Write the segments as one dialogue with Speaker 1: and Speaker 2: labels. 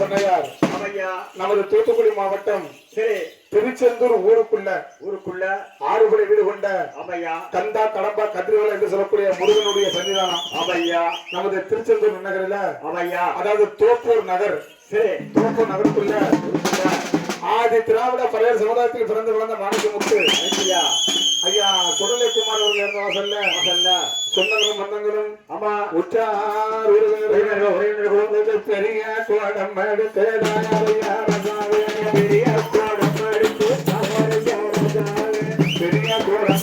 Speaker 1: பண்ணையார் நமது தூத்துக்குடி மாவட்டம்
Speaker 2: சரி.
Speaker 1: திருச்செந்தூர் ஊருக்குள்ள
Speaker 2: ஊருக்குள்ள.
Speaker 1: ஆறுபடை வீடு கொண்ட
Speaker 2: அம்மையா
Speaker 1: கந்தா கடம்பா கதிரவலை என்று சொல்லக்கூடிய முருகனுடைய சன்னிதானம்.
Speaker 2: அம்மையா
Speaker 1: நமது திருச்செந்தூர் நகரில
Speaker 2: அம்மையா
Speaker 1: அதாவது தோப்பூர் நகர்.
Speaker 2: சரி.
Speaker 1: தோப்பூர் நகருக்குள்ள ஆதி திராவிட பழைய சமுதாயத்தில் பிறந்து வளர்ந்த மாணிக்க முத்து.
Speaker 2: ஐயா.
Speaker 1: ஐயா சுடலை குமார் அவர்கள் இருந்த வாசல்ல
Speaker 2: வாசல்ல.
Speaker 1: சொன்னங்களும் மன்னங்களும்
Speaker 2: ஆமா.
Speaker 1: உற்றார் பெரிய கோடம் பெரிய கோடம்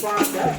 Speaker 1: Yeah.